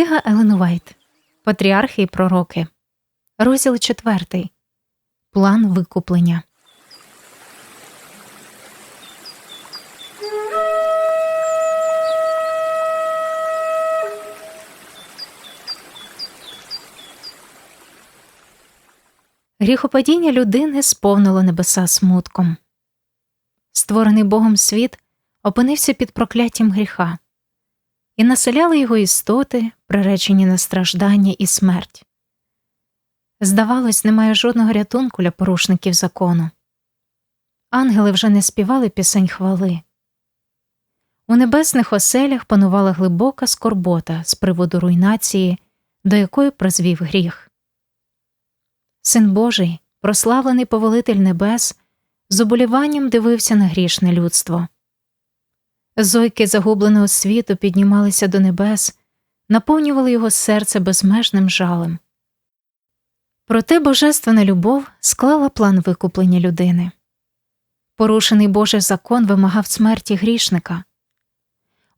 Книга Елен Уайт Патріархи і Пророки. Розділ 4. План викуплення. Гріхопадіння людини сповнило небеса смутком. Створений Богом світ опинився під прокляттям гріха, і населяли його істоти, приречені на страждання і смерть. Здавалось, немає жодного рятунку для порушників закону. Ангели вже не співали пісень хвали. У небесних оселях панувала глибока скорбота з приводу руйнації, до якої призвів гріх. Син Божий, прославлений повелитель небес, з оболіванням дивився на грішне людство. Зойки загубленого світу піднімалися до небес, наповнювали його серце безмежним жалем. Проте божественна любов склала план викуплення людини. Порушений Божий закон вимагав смерті грішника.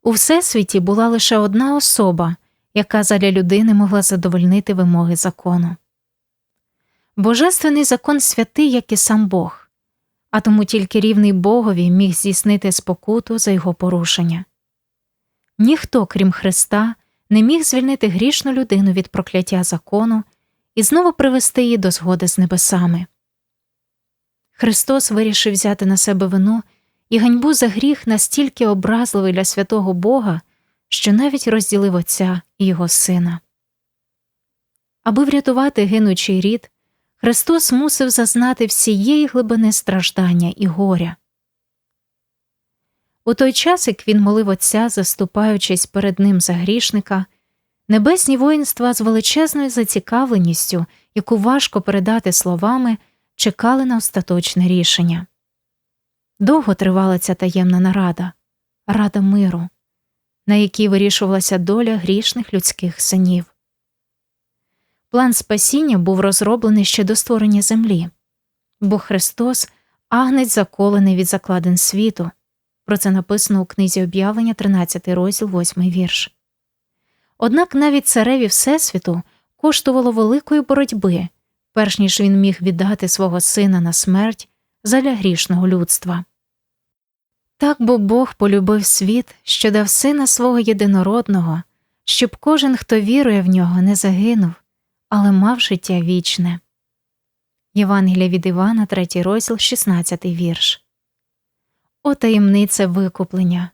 У всесвіті була лише одна особа, яка задля людини могла задовольнити вимоги закону. Божественний закон святий, як і сам Бог, а тому тільки рівний Богові міг здійснити спокуту за його порушення. Ніхто, крім Христа, не міг звільнити грішну людину від прокляття закону і знову привести її до згоди з небесами. Христос вирішив взяти на себе вину і ганьбу за гріх настільки образливий для святого Бога, що навіть розділив Отця і його Сина. Аби врятувати гинучий рід, Христос мусив зазнати всієї глибини страждання і горя. У той час, як він молив Отця, заступаючись перед ним за грішника, небесні воїнства з величезною зацікавленістю, яку важко передати словами, чекали на остаточне рішення. Довго тривала ця таємна нарада, рада миру, на якій вирішувалася доля грішних людських синів. План спасіння був розроблений ще до створення землі, бо Христос агнець заколений від закладин світу. Про це написано у книзі об'явлення, 13 розділ, 8 вірш. Однак навіть цареві Всесвіту коштувало великої боротьби, перш ніж він міг віддати свого сина на смерть заля грішного людства. Так бо Бог полюбив світ, що дав сина свого єдинородного, щоб кожен, хто вірує в нього, не загинув, але мав життя вічне. Євангелія від Івана, 3 розділ, 16 вірш. О таємниця викуплення,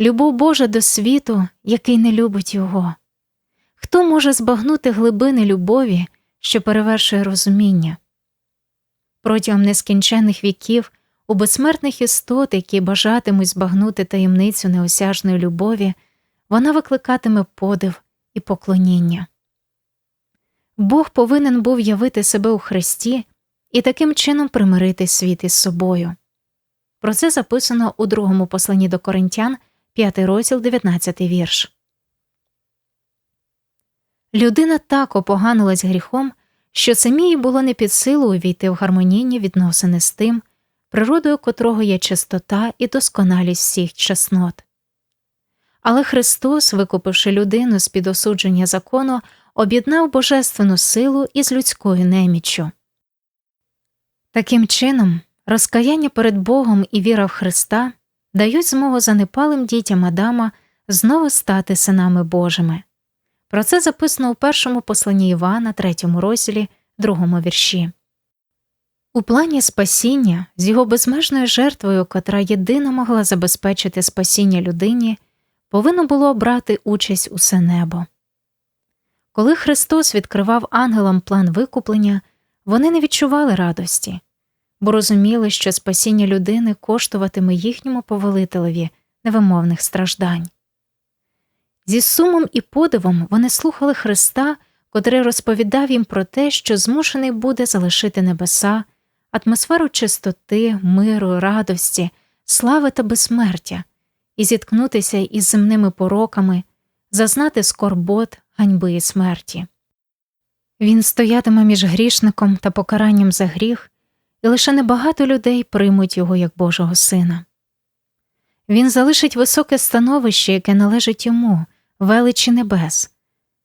любов Божа до світу, який не любить його. Хто може збагнути глибини любові, що перевершує розуміння? Протягом нескінченних віків у безсмертних істот, які бажатимуть збагнути таємницю неосяжної любові, вона викликатиме подив і поклоніння. Бог повинен був явити себе у Христі і таким чином примирити світ із собою. Про це записано у другому посланні до Коринтян, 5 розділ, 19 вірш. Людина так опоганилась гріхом, що самій було не під силу увійти в гармонійні відносини з тим, природою котрого є чистота і досконалість всіх чеснот. Але Христос, викупивши людину з під осудження закону, об'єднав божественну силу із людською неміччю. Таким чином, розкаяння перед Богом і віра в Христа дають змогу занепалим дітям Адама знову стати синами Божими. Про це записано у першому посланні Івана, третьому розділі, другому вірші. У плані спасіння з його безмежною жертвою, котра єдина могла забезпечити спасіння людині, повинно було брати участь усе небо. Коли Христос відкривав ангелам план викуплення, вони не відчували радості, бо розуміли, що спасіння людини коштуватиме їхньому повелителеві невимовних страждань. Зі сумом і подивом вони слухали Христа, котрий розповідав їм про те, що змушений буде залишити небеса, атмосферу чистоти, миру, радості, слави та безсмертя, і зіткнутися із земними пороками, зазнати скорбот, ганьби і смерті. Він стоятиме між грішником та покаранням за гріх, і лише небагато людей приймуть його як Божого Сина. Він залишить високе становище, яке належить йому, величі небес,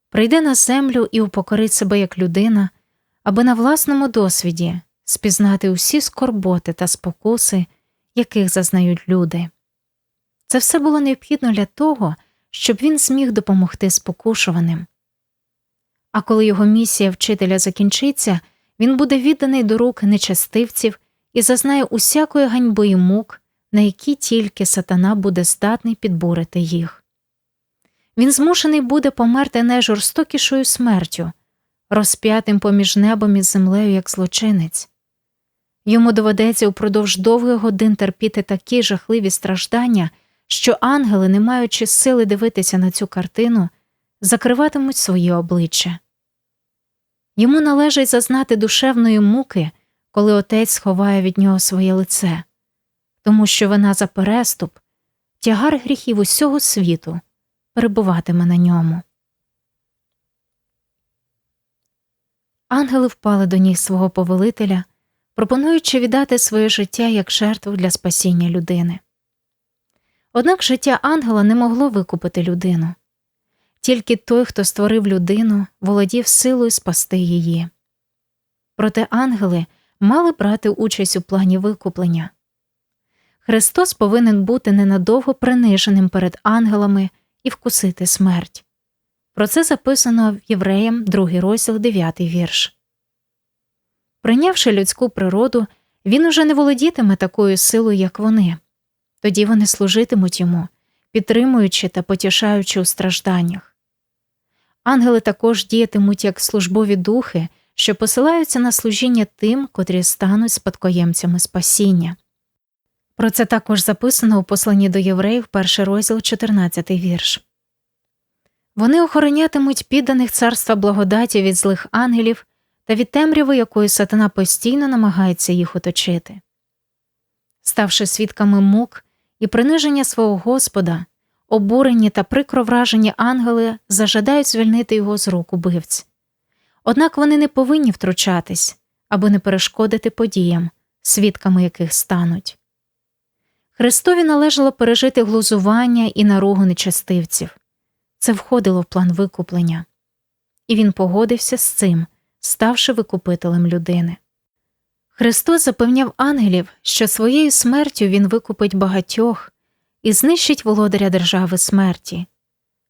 прийде на землю і упокорить себе як людина, аби на власному досвіді спізнати усі скорботи та спокуси, яких зазнають люди. Це все було необхідно для того, щоб він зміг допомогти спокушуваним. А коли його місія вчителя закінчиться, він буде відданий до рук нечастивців і зазнає усякої ганьби і мук, на які тільки сатана буде здатний підбурити їх. Він змушений буде померти найжорстокішою смертю, розп'ятим поміж небом і землею як злочинець. Йому доведеться упродовж довгих годин терпіти такі жахливі страждання, що ангели, не маючи сили дивитися на цю картину, закриватимуть свої обличчя. Йому належить зазнати душевної муки, коли отець сховає від нього своє лице, тому що вина за переступ, тягар гріхів усього світу перебуватиме на ньому. Ангели впали до ніг свого повелителя, пропонуючи віддати своє життя як жертву для спасіння людини. Однак життя ангела не могло викупити людину. Тільки той, хто створив людину, володів силою спасти її. Проте ангели мали брати участь у плані викуплення. Христос повинен бути ненадовго приниженим перед ангелами і вкусити смерть. Про це записано в Євреям, 2 розділ, 9 вірш. Прийнявши людську природу, він уже не володітиме такою силою, як вони, тоді вони служитимуть йому, підтримуючи та потішаючи у стражданнях. Ангели також діятимуть як службові духи, що посилаються на служіння тим, котрі стануть спадкоємцями спасіння. Про це також записано у посланні до євреїв, перший розділ, 14 вірш. Вони охоронятимуть підданих царства благодаті від злих ангелів та від темряви, якою сатана постійно намагається їх оточити. Ставши свідками мук і приниження свого Господа, обурені та прикро вражені ангели зажадають звільнити його з рук убивць. Однак вони не повинні втручатись, аби не перешкодити подіям, свідками яких стануть. Христові належало пережити глузування і наругу нечастивців. Це входило в план викуплення, і він погодився з цим, ставши викупителем людини. Христос запевняв ангелів, що своєю смертю Він викупить багатьох і знищить володаря держави смерті,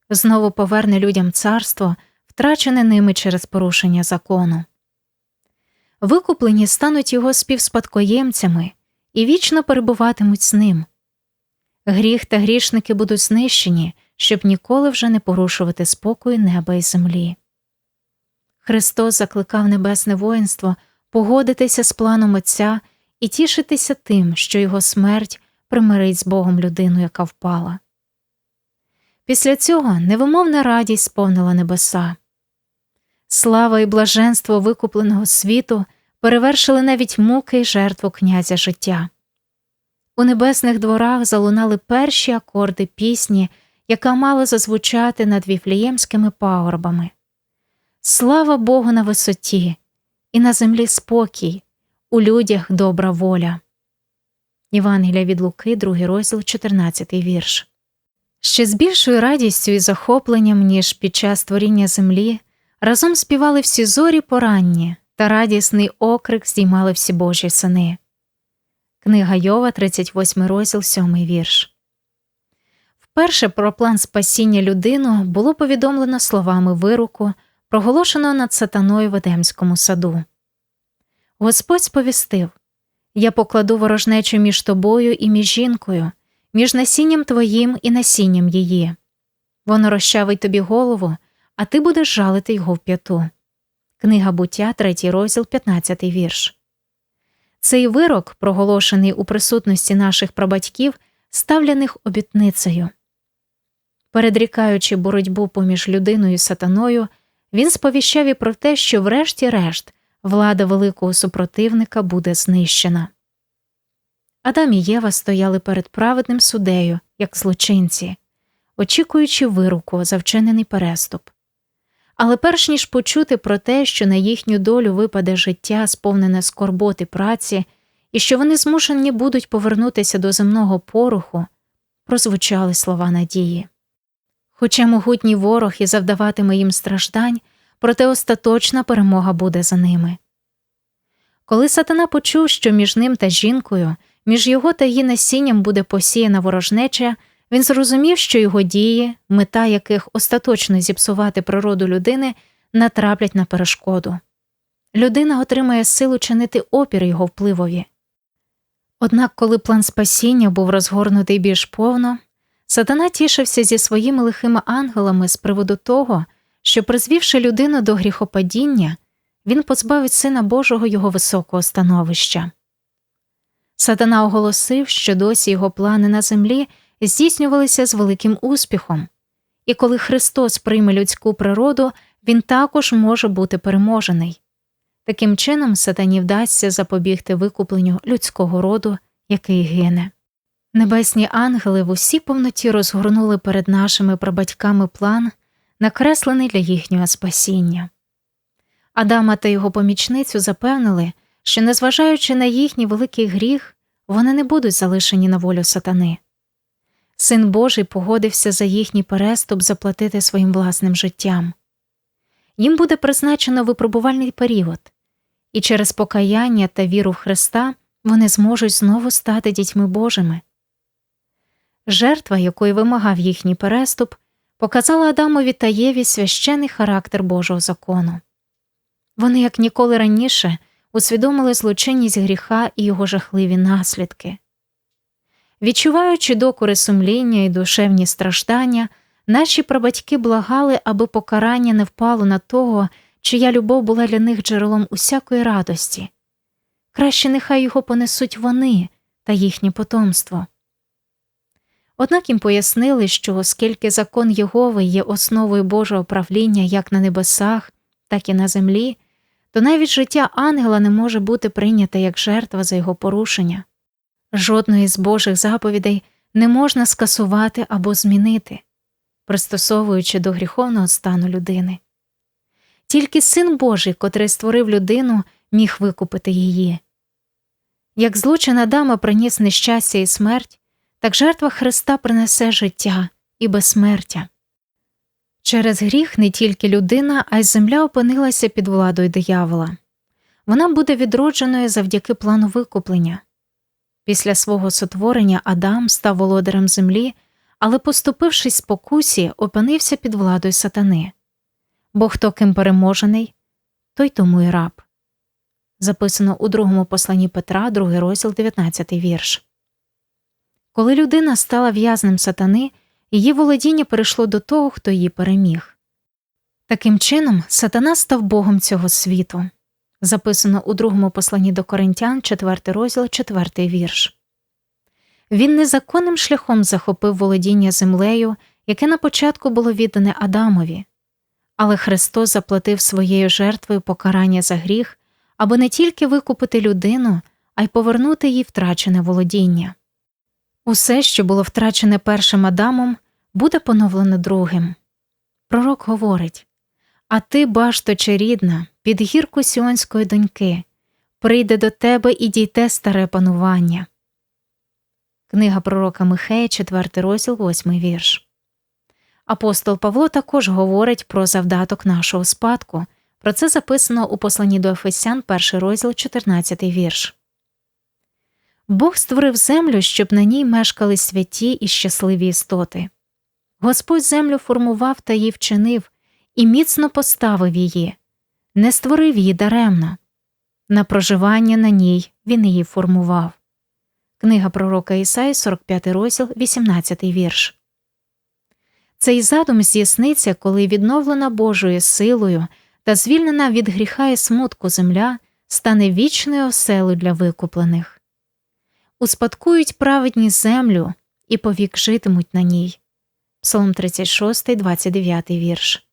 знову поверне людям царство, втрачене ними через порушення закону. Викуплені стануть його співспадкоємцями і вічно перебуватимуть з ним. Гріх та грішники будуть знищені, щоб ніколи вже не порушувати спокою неба і землі. Христос закликав небесне воїнство погодитися з планом Отця і тішитися тим, що його смерть примирить з Богом людину, яка впала. Після цього невимовна радість сповнила небеса. Слава і блаженство викупленого світу перевершили навіть муки й жертву князя життя. У небесних дворах залунали перші акорди пісні, яка мала зазвучати над віфліємськими пагорбами. Слава Богу на висоті, і на землі спокій, у людях добра воля. Євангелія від Луки, 2 розділ, 14 вірш. Ще з більшою радістю і захопленням, ніж під час творіння землі, разом співали всі зорі поранні, та радісний окрик здіймали всі Божі сини. Книга Йова, 38 розділ, 7 вірш. Вперше про план спасіння людину було повідомлено словами вируку, проголошеного над сатаною в Едемському саду. Господь сповістив Я покладу ворожнечу між тобою і між жінкою, між насінням твоїм і насінням її. Воно розчавить тобі голову, а ти будеш жалити його в п'яту. Книга буття, 3 розділ, 15 вірш. Цей вирок, проголошений у присутності наших прабатьків, став для них обітницею. Передрікаючи боротьбу поміж людиною і сатаною, він сповіщав і про те, що, врешті-решт, влада великого супротивника буде знищена. Адам і Єва стояли перед праведним судею, як злочинці, очікуючи вируку за вчинений переступ. Але перш ніж почути про те, що на їхню долю випаде життя, сповнене скорботи праці, і що вони змушені будуть повернутися до земного пороху, прозвучали слова надії. Хоча могутній ворог і завдаватиме їм страждань, проте остаточна перемога буде за ними. Коли сатана почув, що між ним та жінкою, між його та її насінням буде посіяна ворожнеча, він зрозумів, що його дії, мета яких остаточно зіпсувати природу людини, натраплять на перешкоду. Людина отримає силу чинити опір його впливові. Однак, коли план спасіння був розгорнутий більш повно, сатана тішився зі своїми лихими ангелами з приводу того, що, призвівши людину до гріхопадіння, він позбавить Сина Божого його високого становища. Сатана оголосив, що досі його плани на землі здійснювалися з великим успіхом, і коли Христос прийме людську природу, він також може бути переможений. Таким чином, сатані вдасться запобігти викупленню людського роду, який гине. Небесні ангели в усій повноті розгорнули перед нашими прабатьками план, накреслений для їхнього спасіння. Адама та його помічницю запевнили, що, незважаючи на їхній великий гріх, вони не будуть залишені на волю сатани. Син Божий погодився за їхній переступ заплатити своїм власним життям. Їм буде призначено випробувальний період, і через покаяння та віру в Христа вони зможуть знову стати дітьми Божими. Жертва, якої вимагав їхній переступ, показала Адамові та Єві священний характер Божого закону. Вони, як ніколи раніше, усвідомили злочинність гріха і його жахливі наслідки. Відчуваючи докори сумління і душевні страждання, наші прабатьки благали, аби покарання не впало на того, чия любов була для них джерелом усякої радості. Краще нехай його понесуть вони та їхнє потомство. Однак їм пояснили, що оскільки закон Єгови є основою Божого правління як на небесах, так і на землі, то навіть життя ангела не може бути прийнято як жертва за його порушення. Жодної з Божих заповідей не можна скасувати або змінити, пристосовуючи до гріховного стану людини. Тільки син Божий, котрий створив людину, міг викупити її. Як злочина дама приніс нещастя і смерть, так жертва Христа принесе життя і безсмертя. Через гріх не тільки людина, а й земля опинилася під владою диявола. Вона буде відродженою завдяки плану викуплення. Після свого сотворення Адам став володарем землі, але, поступившись спокусі, опинився під владою сатани. Бо хто ким переможений, той тому й раб. Записано у другому посланні Петра, другий розділ, 19 вірш. Коли людина стала в'язнем сатани, її володіння перейшло до того, хто її переміг. Таким чином, сатана став Богом цього світу. Записано у другому посланні до Коринтян, 4 розділ, 4 вірш. Він незаконним шляхом захопив володіння землею, яке на початку було віддане Адамові, але Христос заплатив своєю жертвою покарання за гріх, аби не тільки викупити людину, а й повернути їй втрачене володіння. Усе, що було втрачене першим Адамом, буде поновлено другим. Пророк говорить А ти, башто рідна, під гірку сіонської доньки, прийде до тебе і дійте старе панування. Книга пророка Михея, 4 розділ, 8 вірш. Апостол Павло також говорить про завдаток нашого спадку. Про це записано у посланні до Ефесян, 1 розділ, 14 вірш. Бог створив землю, щоб на ній мешкали святі і щасливі істоти. Господь землю формував та її вчинив і міцно поставив її, не створив її даремно. На проживання на ній він її формував. Книга пророка Ісаї, 45 розділ, 18 вірш. Цей задум здійсниться, коли відновлена Божою силою та звільнена від гріха і смутку земля стане вічною оселою для викуплених успадкують праведні землю і повік житимуть на ній. Псалом 36, 29 вірш.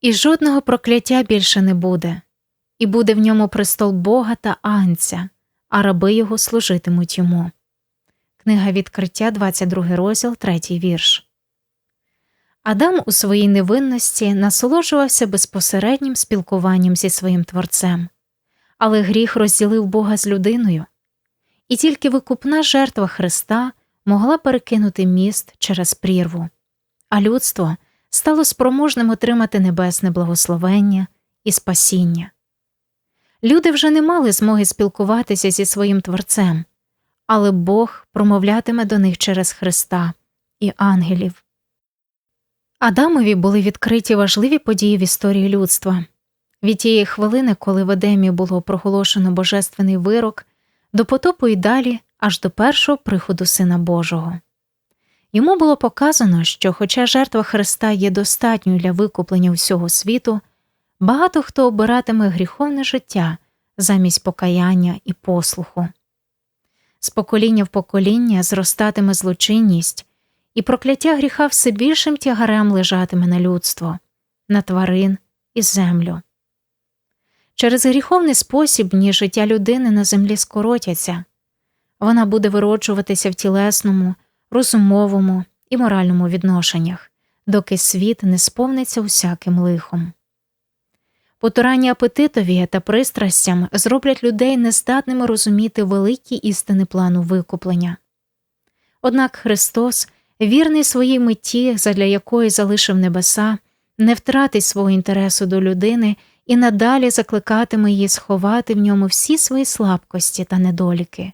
І жодного прокляття більше не буде, і буде в ньому престол Бога та Агнця, а раби його служитимуть йому. Книга відкриття, 22 розділ, 3 вірш. Адам у своїй невинності насолоджувався безпосереднім спілкуванням зі своїм творцем, але гріх розділив Бога з людиною, і тільки викупна жертва Христа могла перекинути міст через прірву. а людство стало спроможним отримати небесне благословення і спасіння. Люди вже не мали змоги спілкуватися зі своїм Творцем, але Бог промовлятиме до них через Христа і ангелів. Адамові були відкриті важливі події в історії людства. Від тієї хвилини, коли в Едемі було проголошено божественний вирок, до потопу і далі аж до першого приходу Сина Божого. Йому було показано, що, хоча жертва Христа є достатньою для викуплення всього світу, багато хто обиратиме гріховне життя замість покаяння і послуху. З покоління в покоління зростатиме злочинність, і прокляття гріха все більшим тягарем лежатиме на людство, на тварин і землю. Через гріховний спосіб дні життя людини на землі скоротяться, вона буде вироджуватися в тілесному, розумовому і моральному відношеннях, доки світ не сповниться усяким лихом. Потурання апетитові та пристрастям зроблять людей нездатними розуміти великі істини плану викуплення. Однак Христос, вірний своїй меті, задля якої залишив небеса, не втратить свого інтересу до людини і надалі закликатиме її сховати в ньому всі свої слабкості та недоліки.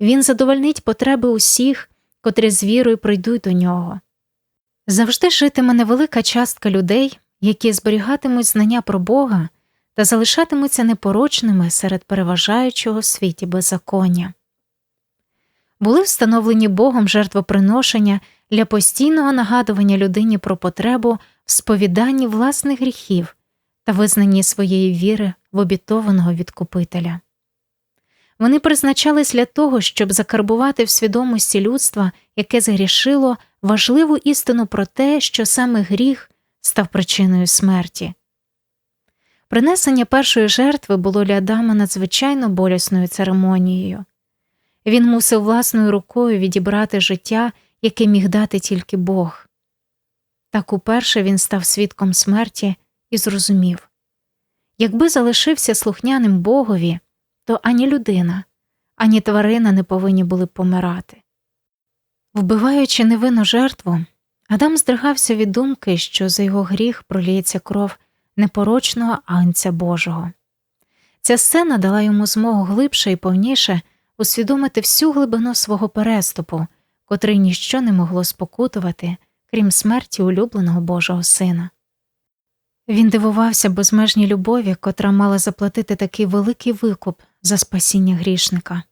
Він задовольнить потреби усіх, котрі з вірою прийдуть до нього. Завжди житиме невелика частка людей, які зберігатимуть знання про Бога та залишатимуться непорочними серед переважаючого в світі беззаконня. Були встановлені Богом жертвоприношення для постійного нагадування людині про потребу в сповіданні власних гріхів та визнанні своєї віри в обітованого відкупителя. Вони призначались для того, щоб закарбувати в свідомості людства, яке згрішило, важливу істину про те, що саме гріх став причиною смерті. Принесення першої жертви було для Адама надзвичайно болісною церемонією. Він мусив власною рукою відібрати життя, яке міг дати тільки Бог. Так уперше він став свідком смерті і зрозумів якби залишився слухняним Богові, то ані людина, ані тварина не повинні були помирати. Вбиваючи невинну жертву, Адам здригався від думки, що за його гріх проліється кров непорочного анця Божого. Ця сцена дала йому змогу глибше і повніше усвідомити всю глибину свого переступу, котрий ніщо не могло спокутувати, крім смерті улюбленого Божого сина. Він дивувався безмежній любові, котра мала заплатити такий великий викуп за спасіння грішника.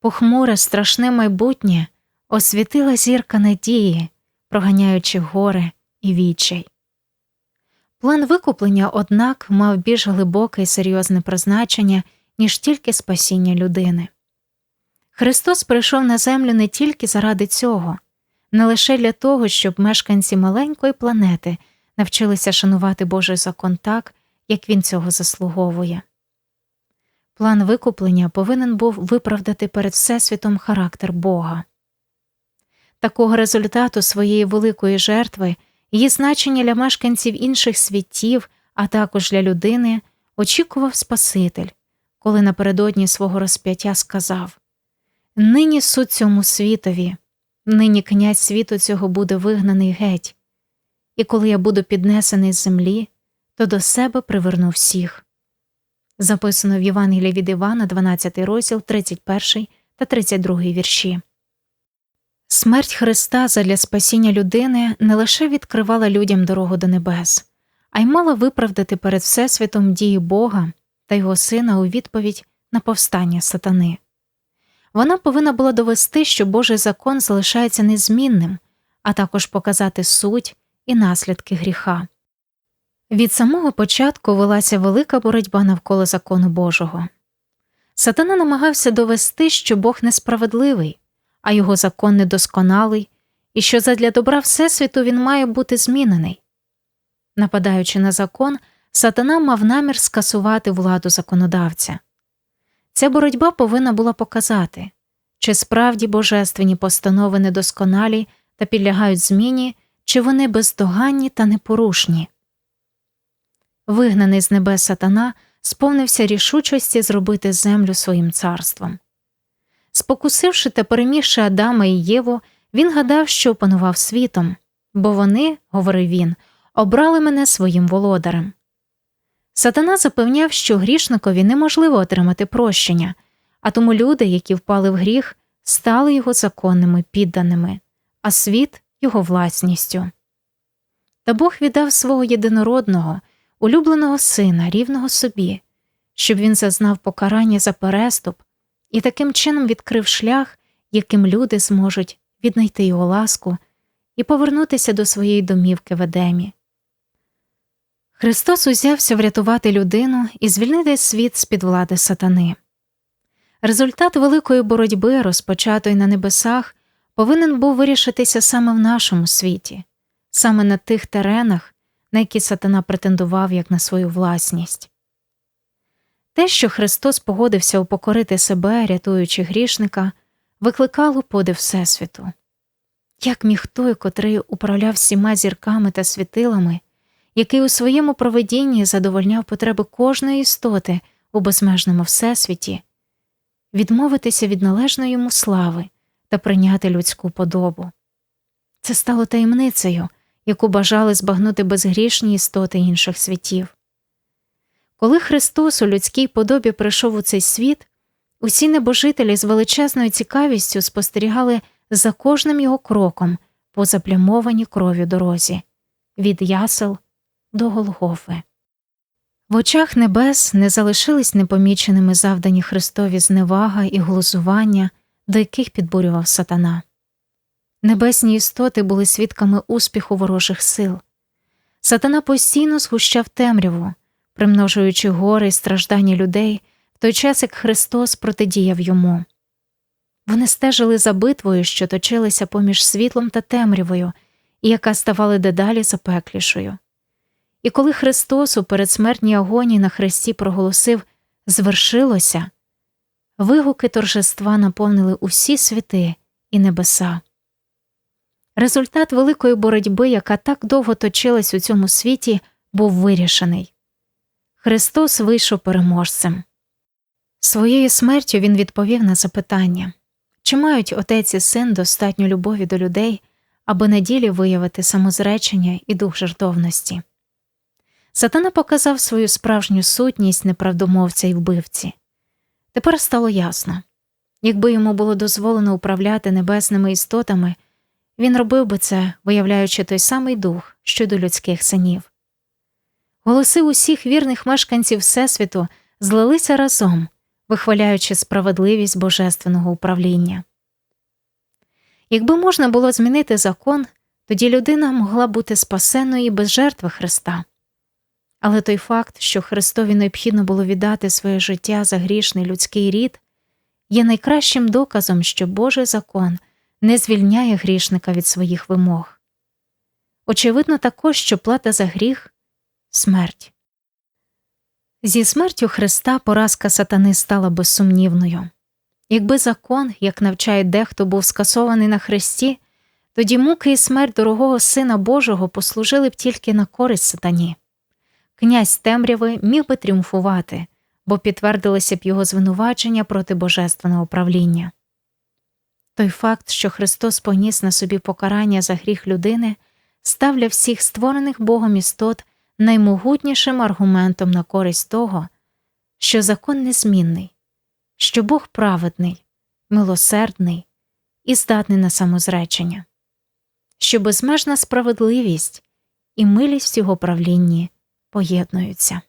Похмуре, страшне майбутнє освітила зірка надії, проганяючи гори і вічай. План викуплення, однак, мав більш глибоке і серйозне призначення, ніж тільки спасіння людини. Христос прийшов на землю не тільки заради цього, не лише для того, щоб мешканці маленької планети навчилися шанувати Божий закон так, як він цього заслуговує. План викуплення повинен був виправдати перед Всесвітом характер Бога. Такого результату своєї великої жертви її значення для мешканців інших світів, а також для людини, очікував Спаситель, коли напередодні свого розп'яття сказав Нині суд цьому світові, нині князь світу цього буде вигнаний геть, і коли я буду піднесений з землі, то до себе приверну всіх. Записано в Євангелії від Івана, 12 розділ, 31 та 32 вірші. Смерть Христа задля спасіння людини не лише відкривала людям дорогу до небес, а й мала виправдати перед Всесвітом дії Бога та його сина у відповідь на повстання сатани. Вона повинна була довести, що Божий закон залишається незмінним, а також показати суть і наслідки гріха. Від самого початку велася велика боротьба навколо закону Божого. Сатана намагався довести, що Бог несправедливий, а його закон недосконалий, і що задля добра Всесвіту він має бути змінений. Нападаючи на закон, сатана мав намір скасувати владу законодавця. Ця боротьба повинна була показати, чи справді божественні постанови недосконалі та підлягають зміні, чи вони бездоганні та непорушні. Вигнаний з небес сатана сповнився рішучості зробити землю своїм царством. Спокусивши та перемігши Адама і Єву, Він гадав, що опанував світом, бо вони, говорив він, обрали мене своїм володарем. Сатана запевняв, що грішникові неможливо отримати прощення, а тому люди, які впали в гріх, стали його законними підданими, а світ його власністю. Та Бог віддав свого єдинородного, улюбленого сина, рівного собі, щоб він зазнав покарання за переступ і таким чином відкрив шлях, яким люди зможуть віднайти його ласку і повернутися до своєї домівки в Едемі. Христос узявся врятувати людину і звільнити світ з під влади сатани. Результат великої боротьби, розпочатої на небесах, повинен був вирішитися саме в нашому світі, саме на тих теренах, на які сатана претендував як на свою власність. Те, що Христос погодився упокорити себе, рятуючи грішника, викликало подив Всесвіту. Як міг той, котрий управляв всіма зірками та світилами, який у своєму проведінні задовольняв потреби кожної істоти у безмежному всесвіті, відмовитися від належної йому слави та прийняти людську подобу. Це стало таємницею, яку бажали збагнути безгрішні істоти інших світів. Коли Христос у людській подобі прийшов у цей світ, усі небожителі з величезною цікавістю спостерігали за кожним його кроком по заплямованій кров'ю дорозі від ясел до Голгофи. В очах небес не залишились непоміченими завдані Христові зневага і глузування, до яких підбурював сатана. Небесні істоти були свідками успіху ворожих сил. Сатана постійно згущав темряву, примножуючи гори й страждання людей, в той час як Христос протидіяв йому. Вони стежили за битвою, що точилися поміж світлом та темрявою, і яка ставала дедалі запеклішою. І коли Христос у передсмертній агонії на хресті проголосив Звершилося, вигуки торжества наповнили усі світи і небеса. Результат великої боротьби, яка так довго точилась у цьому світі, був вирішений. Христос вийшов переможцем. Своєю смертю Він відповів на запитання чи мають отець і син достатньо любові до людей, аби на ділі виявити самозречення і дух жертовності. Сатана показав свою справжню сутність неправдомовця і вбивці. Тепер стало ясно якби йому було дозволено управляти небесними істотами, він робив би це, виявляючи той самий дух, що до людських синів. Голоси усіх вірних мешканців Всесвіту злилися разом, вихваляючи справедливість божественного управління. Якби можна було змінити закон, тоді людина могла бути спасеною без жертви Христа. Але той факт, що Христові необхідно було віддати своє життя за грішний людський рід, є найкращим доказом, що Божий закон не звільняє грішника від своїх вимог. Очевидно, також, що плата за гріх смерть. Зі смертю Христа поразка сатани стала безсумнівною. Якби закон, як навчає дехто, був скасований на хресті, тоді муки і смерть дорогого Сина Божого послужили б тільки на користь сатані. Князь темряви міг би тріумфувати, бо підтвердилися б його звинувачення проти божественного правління. Той факт, що Христос поніс на собі покарання за гріх людини, став для всіх створених Богом істот наймогутнішим аргументом на користь того, що закон незмінний, що Бог праведний, милосердний і здатний на самозречення, що безмежна справедливість і милість в його правлінні поєднуються.